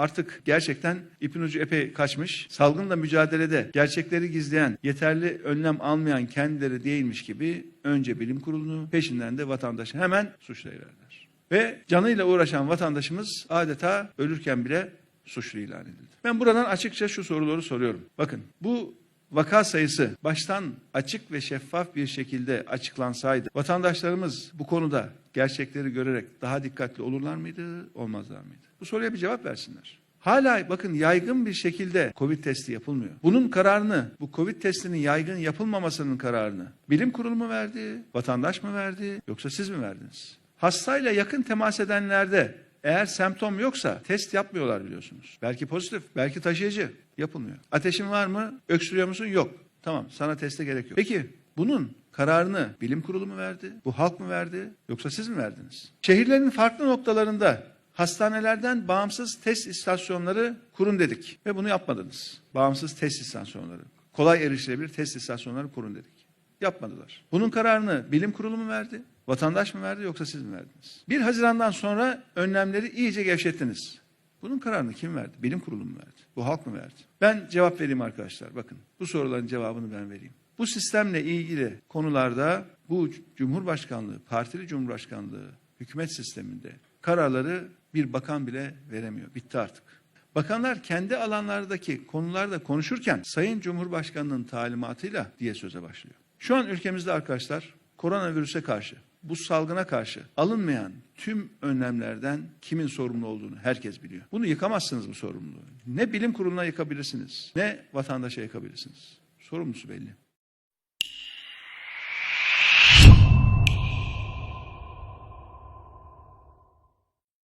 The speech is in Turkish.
artık gerçekten ipin ucu epey kaçmış. Salgınla mücadelede gerçekleri gizleyen, yeterli önlem almayan kendileri değilmiş gibi önce bilim kurulunu peşinden de vatandaşı hemen suçlayıverler. Ve canıyla uğraşan vatandaşımız adeta ölürken bile suçlu ilan edildi. Ben buradan açıkça şu soruları soruyorum. Bakın bu vaka sayısı baştan açık ve şeffaf bir şekilde açıklansaydı vatandaşlarımız bu konuda gerçekleri görerek daha dikkatli olurlar mıydı, olmazlar mıydı? Bu soruya bir cevap versinler. Hala bakın yaygın bir şekilde Covid testi yapılmıyor. Bunun kararını, bu Covid testinin yaygın yapılmamasının kararını bilim kurulu mu verdi, vatandaş mı verdi, yoksa siz mi verdiniz? Hastayla yakın temas edenlerde eğer semptom yoksa test yapmıyorlar biliyorsunuz. Belki pozitif, belki taşıyıcı yapılmıyor. Ateşin var mı? Öksürüyor musun? Yok. Tamam sana teste gerek yok. Peki bunun kararını bilim kurulu mu verdi? Bu halk mı verdi? Yoksa siz mi verdiniz? Şehirlerin farklı noktalarında hastanelerden bağımsız test istasyonları kurun dedik ve bunu yapmadınız. Bağımsız test istasyonları. Kolay erişilebilir test istasyonları kurun dedik. Yapmadılar. Bunun kararını bilim kurulu mu verdi? Vatandaş mı verdi yoksa siz mi verdiniz? 1 Haziran'dan sonra önlemleri iyice gevşettiniz. Bunun kararını kim verdi? Bilim kurulu mu verdi? Bu halk mı verdi? Ben cevap vereyim arkadaşlar. Bakın bu soruların cevabını ben vereyim. Bu sistemle ilgili konularda bu Cumhurbaşkanlığı, partili Cumhurbaşkanlığı hükümet sisteminde kararları bir bakan bile veremiyor. Bitti artık. Bakanlar kendi alanlardaki konularda konuşurken Sayın Cumhurbaşkanı'nın talimatıyla diye söze başlıyor. Şu an ülkemizde arkadaşlar koronavirüse karşı, bu salgına karşı alınmayan tüm önlemlerden kimin sorumlu olduğunu herkes biliyor. Bunu yıkamazsınız bu sorumluluğu. Ne bilim kuruluna yıkabilirsiniz, ne vatandaşa yıkabilirsiniz. Sorumlusu belli.